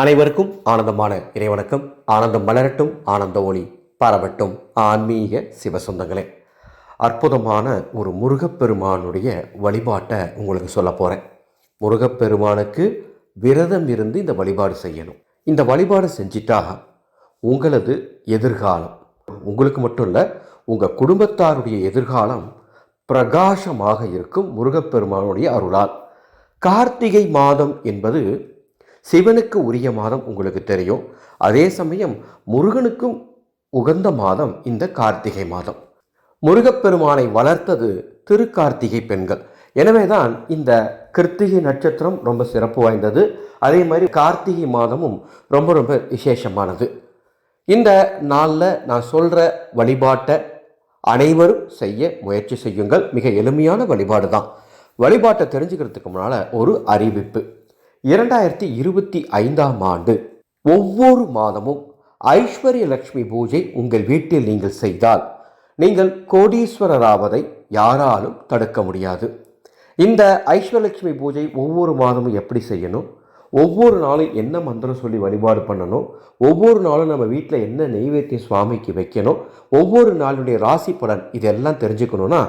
அனைவருக்கும் ஆனந்தமான இறைவணக்கம். ஆனந்தம் மலரட்டும் ஆனந்த ஒளி பரவட்டும். ஆன்மீக சிவசொந்தங்களே அற்புதமான ஒரு முருகப்பெருமானுடைய வழிபாட்டை உங்களுக்கு சொல்ல போகிறேன் முருகப்பெருமானுக்கு விரதம் இருந்து இந்த வழிபாடு செய்யணும். இந்த வழிபாடு செஞ்சிட்டா உங்களது எதிர்காலம் உங்களுக்கு மட்டும் இல்லை உங்கள் குடும்பத்தாருடைய எதிர்காலம் பிரகாசமாக இருக்கும் முருகப்பெருமானுடைய அருளால். கார்த்திகை மாதம் என்பது சிவனுக்கு உரிய மாதம் உங்களுக்கு தெரியும். அதே சமயம் முருகனுக்கும் உகந்த மாதம் இந்த கார்த்திகை மாதம். முருகப்பெருமானை வளர்த்தது திருக்கார்த்திகை பெண்கள். எனவே தான் இந்த கிருத்திகை நட்சத்திரம் ரொம்ப சிறப்பு வாய்ந்தது. அதே மாதிரி கார்த்திகை மாதமும் ரொம்ப ரொம்ப விசேஷமானது. இந்த நாளில் நான் சொல்கிற வழிபாட்டை அனைவரும் செய்ய முயற்சி செய்யுங்கள். மிக எளிமையான வழிபாடு தான் வழிபாட்டை தெரிஞ்சுக்கிறதுக்கு முன்னால் ஒரு அறிவிப்பு. இரண்டாயிரத்தி இருபத்தி ஐந்தாம் ஆண்டு. ஒவ்வொரு மாதமும் ஐஸ்வர்ய லட்சுமி பூஜை உங்கள் வீட்டில் நீங்கள் செய்தால் நீங்கள் கோடீஸ்வரராவதை யாராலும் தடுக்க முடியாது. இந்த ஐஸ்வரலட்சுமி பூஜை ஒவ்வொரு மாதமும் எப்படி செய்யணும்? ஒவ்வொரு நாளும் என்ன மந்திரம் சொல்லி வழிபாடு பண்ணணும்? ஒவ்வொரு நாளும் நம்ம வீட்டில் என்ன நெய்வேத்தியம் சுவாமிக்கு வைக்கணும்? ஒவ்வொரு நாளுடைய ராசி பலன் இதெல்லாம் தெரிஞ்சுக்கணும்னா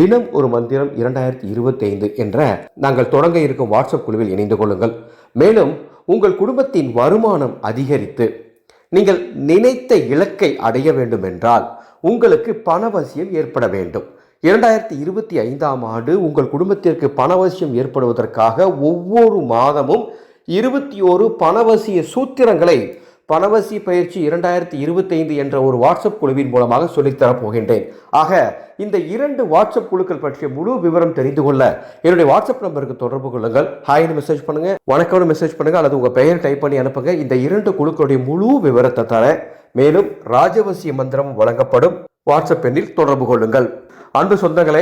தினம் ஒரு மந்திரம் இரண்டாயிரத்தி இருபத்தைந்து என்ற நாங்கள் தொடங்க இருக்கும் வாட்ஸ்அப் குழுவில் இணைந்து கொள்ளுங்கள். மேலும் உங்கள் குடும்பத்தின் வருமானம் அதிகரித்து நீங்கள் நினைத்த இலக்கை அடைய வேண்டும் என்றால் உங்களுக்கு பணவசியம் ஏற்பட வேண்டும். இரண்டாயிரத்தி இருபத்தி ஐந்தாம் ஆண்டு உங்கள் குடும்பத்திற்கு பணவசியம் ஏற்படுவதற்காக ஒவ்வொரு மாதமும் இருபத்தி ஓரு பணவசிய சூத்திரங்களை பணவசி பயிற்சி இரண்டாயிரத்தி இருபத்தைந்து என்ற ஒரு வாட்ஸ்அப் குழுவின் மூலமாக சொல்லித்தரப் போகின்றேன். ஆக இந்த இரண்டு வாட்ஸ்அப் குழுக்கள் பற்றிய முழு விவரம் தெரிந்து கொள்ள என்னுடைய வாட்ஸ்அப் நம்பருக்கு தொடர்பு கொள்ளுங்கள். ஹாய்னு மெசேஜ் பண்ணுங்க வணக்கம்னு மெசேஜ் பண்ணுங்க அல்லது உங்க பெயர் டைப் பண்ணி அனுப்புங்க. இந்த இரண்டு குழுக்களுடைய முழு விவரத்தை தர மேலும் ராஜவசிய மந்திரம் வழங்கப்படும். வாட்ஸ்அப் எண்ணில் தொடர்பு கொள்ளுங்கள். அன்பு சொந்தங்களே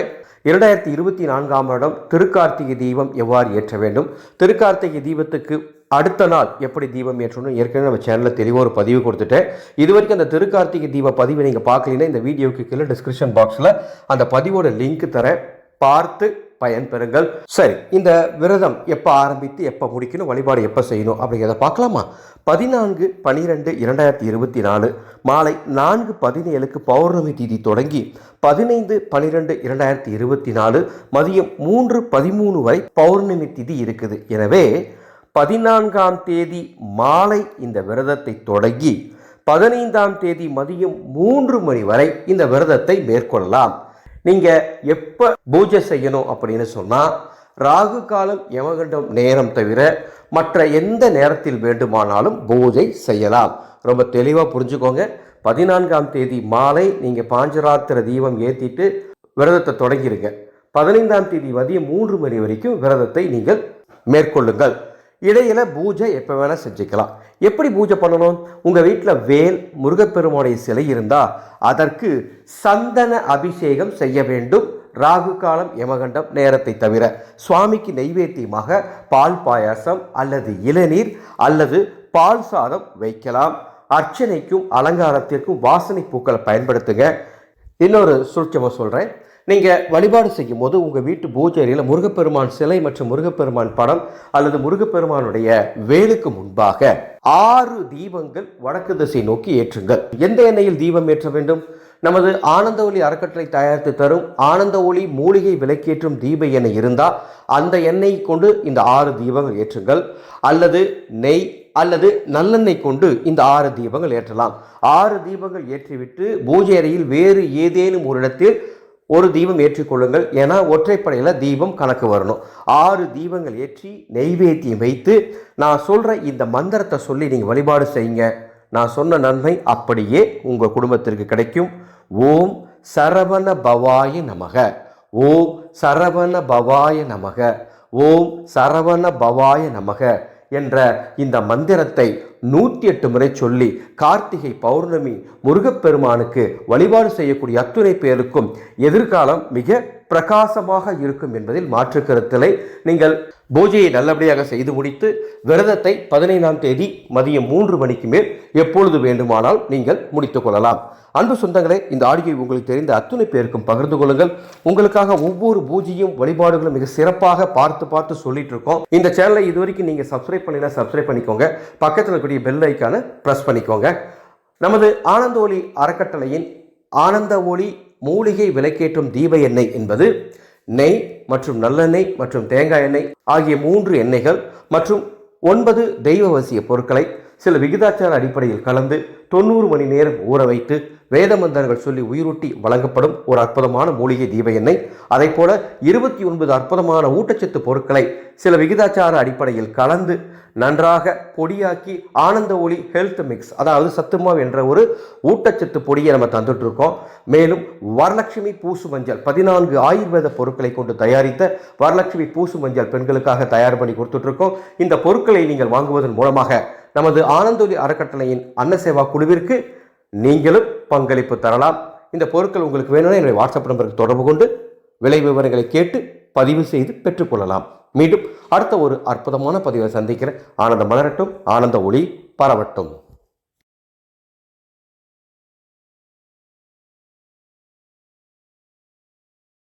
இரண்டாயிரத்தி இருபத்தி நான்காம் வருடம் திருக்கார்த்திகை தீபம் எவ்வாறு ஏற்ற வேண்டும்? திருக்கார்த்திகை தீபத்துக்கு அடுத்த நாள் எப்படி தீபம் ஏற்றணும் ஏற்கனவே நம்ம சேனலில் தெளிவாக ஒரு பதிவு கொடுத்துட்டேன். இது வரைக்கும் அந்த திருக்கார்த்திகை தீப பதிவை நீங்கள் பார்க்கலீங்கன்னா இந்த வீடியோக்கு கீழே டிஸ்கிரிப்ஷன் பாக்ஸில் அந்த பதிவோட லிங்க் தரேன். பார்த்து பயன்பெறுங்கள். சரி இந்த விரதம் எப்போ ஆரம்பித்து எப்போ முடிக்கணும் வழிபாடு எப்போ செய்யணும் அப்படிங்கிறத பார்க்கலாமா? பதினான்கு பனிரெண்டு இரண்டாயிரத்தி இருபத்தி நாலு மாலை நான்கு பதினேழுக்கு பௌர்ணமி தேதி தொடங்கி பதினைந்து பனிரெண்டு இரண்டாயிரத்தி இருபத்தி நாலு மதியம் மூன்று பதிமூணு வரை பௌர்ணமி திதி இருக்குது. எனவே பதினான்காம் தேதி மாலை இந்த விரதத்தை தொடங்கி பதினைந்தாம் தேதி மதியம் மூன்று மணி வரை இந்த விரதத்தை மேற்கொள்ளலாம். நீங்கள் எப்போ பூஜை செய்யணும் அப்படின்னு சொன்னால் ராகு காலம் யமகண்டம் நேரம் தவிர மற்ற எந்த நேரத்தில் வேண்டுமானாலும் பூஜை செய்யலாம். ரொம்ப தெளிவாக புரிஞ்சுக்கோங்க. பதினான்காம் தேதி மாலை நீங்கள் பாஞ்சராத்திர தீபம் ஏற்றிட்டு விரதத்தை தொடங்கிருங்க. பதினைந்தாம் தேதி மதியம் மூன்று மணி வரைக்கும் விரதத்தை நீங்கள் மேற்கொள்ளுங்கள். இடையில பூஜை எப்போ வேணால் செஞ்சுக்கலாம். எப்படி பூஜை பண்ணணும்? உங்கள் வீட்டில் வேல் முருகப்பெருமானுடைய சிலை இருந்தால் அதற்கு சந்தன அபிஷேகம் செய்ய வேண்டும். ராகு காலம் யமகண்டம் நேரத்தை தவிர சுவாமிக்கு நெய்வேத்தியமாக பால் பாயாசம் அல்லது இளநீர் அல்லது பால் சாதம் வைக்கலாம். அர்ச்சனைக்கும் அலங்காரத்திற்கும் வாசனை பூக்களை பயன்படுத்துங்க. இன்னொரு சுருட்சமாக சொல்கிறேன் நீங்கள் வழிபாடு செய்யும் போது உங்கள் வீட்டு பூஜை அறையில் முருகப்பெருமான் சிலை மற்றும் முருகப்பெருமான் படம் அல்லது முருகப்பெருமானுடைய வேலுக்கு முன்பாக ஆறு தீபங்கள் வடக்கு திசை நோக்கி ஏற்றுங்கள். எந்த எண்ணெயில் தீபம் ஏற்ற வேண்டும்? நமது ஆனந்த ஒளி அறக்கட்டளை தயாரித்து தரும் ஆனந்த ஒளி மூலிகை விலக்கேற்றும் தீப எண்ணெய் இருந்தால் அந்த எண்ணெய் கொண்டு இந்த ஆறு தீபங்கள் ஏற்றுங்கள். அல்லது நெய் அல்லது நல்லெண்ணெய் கொண்டு இந்த ஆறு தீபங்கள் ஏற்றலாம். ஆறு தீபங்கள் ஏற்றிவிட்டு பூஜை அறையில் வேறு ஏதேனும் ஒரு இடத்தில் ஒரு தீபம் ஏற்றிக்கொள்ளுங்கள் ஏன்னா ஒற்றைப்படையில் தீபம் கணக்கு வரணும். ஆறு தீபங்கள் ஏற்றி நெய்வேத்தியம் வைத்து நான் சொல்கிற இந்த மந்திரத்தை சொல்லி நீங்கள் வழிபாடு செய்யுங்க. நான் சொன்ன நன்மை அப்படியே உங்கள் குடும்பத்திற்கு கிடைக்கும். ஓம் சரவண பவாய நமக. ஓம் சரவண பவாய நமக. ஓம் சரவண பவாய நமக என்ற இந்த மந்திரத்தை நூற்றி எட்டு முறை சொல்லி கார்த்திகை பௌர்ணமி முருகப்பெருமானுக்கு வழிபாடு செய்யக்கூடிய அத்துணை பேருக்கும் எதிர்காலம் மிக பிரகாசமாக இருக்கும் என்பதில் மாற்று கருத்தலை நீங்கள் பூஜையை நல்லபடியாக செய்து முடித்து விரதத்தை பதினைந்தாம் தேதி மதியம் மூன்று மணிக்கு மேல் எப்பொழுது வேண்டுமானால் நீங்கள் முடித்துக் கொள்ளலாம். அன்பு சொந்தங்களே இந்த ஆடியை உங்களுக்கு தெரிந்த அத்துணை பேருக்கும் பகிர்ந்து கொள்ளுங்கள். உங்களுக்காக ஒவ்வொரு பூஜையும் வழிபாடுகளும் மிக சிறப்பாக பார்த்து பார்த்து சொல்லிட்டு இருக்கோம். இந்த சேனலை இதுவரைக்கும் நீங்க சப்ஸ்கிரைப் பண்ணினா சப்ஸ்கிரைப் பண்ணிக்கோங்க. பக்கத்தில் இருக்கக்கூடிய பெல் ஐக்கானை ப்ரெஸ் பண்ணிக்கோங்க. நமது ஆனந்த ஒளி அறக்கட்டளையின் ஆனந்த ஒளி மூலிகை விலைக்கேற்றும் தீப எண்ணெய் என்பது நெய் மற்றும் நல்லெண்ணெய் மற்றும் தேங்காய் எண்ணெய் ஆகிய மூன்று எண்ணெய்கள் மற்றும் ஒன்பது தெய்வவசிய பொருட்களை சில விகிதாச்சார அடிப்படையில் கலந்து தொண்ணூறு மணி நேரம் ஊற வைத்து வேத மந்திரங்கள் சொல்லி உயிரூட்டி வழங்கப்படும் ஒரு அற்புதமான மூலிகை தீப எண்ணெய். அதை போல இருபத்தி ஒன்பது அற்புதமான ஊட்டச்சத்து பொருட்களை சில விகிதாச்சார அடிப்படையில் கலந்து நன்றாக பொடியாக்கி ஆனந்த ஒளி ஹெல்த் மிக்ஸ் அதாவது சத்துமாவு என்ற ஒரு ஊட்டச்சத்து பொடியை நம்ம தந்துட்டுருக்கோம். மேலும் வரலட்சுமி பூசு மஞ்சள் பதினான்கு ஆயுர்வேத பொருட்களை கொண்டு தயாரித்த வரலட்சுமி பூசு மஞ்சள் பெண்களுக்காக தயார் பண்ணி கொடுத்துட்ருக்கோம் இந்த பொருட்களை நீங்கள் வாங்குவதன் மூலமாக நமது ஆனந்தொலி அறக்கட்டளையின் அன்னசேவா குழுவிற்கு நீங்களும் பங்களிப்பு தரலாம். இந்த பொருட்கள் உங்களுக்கு வேணும்னா என்னுடைய வாட்ஸ்அப் நம்பருக்கு தொடர்பு கொண்டு விலை விவரங்களை கேட்டு பதிவு செய்து பெற்றுக்கொள்ளலாம் மீண்டும் அடுத்த ஒரு அற்புதமான பதிவை சந்திக்கிறேன். ஆனந்த மலரட்டும். ஆனந்த ஒளி பரவட்டும்.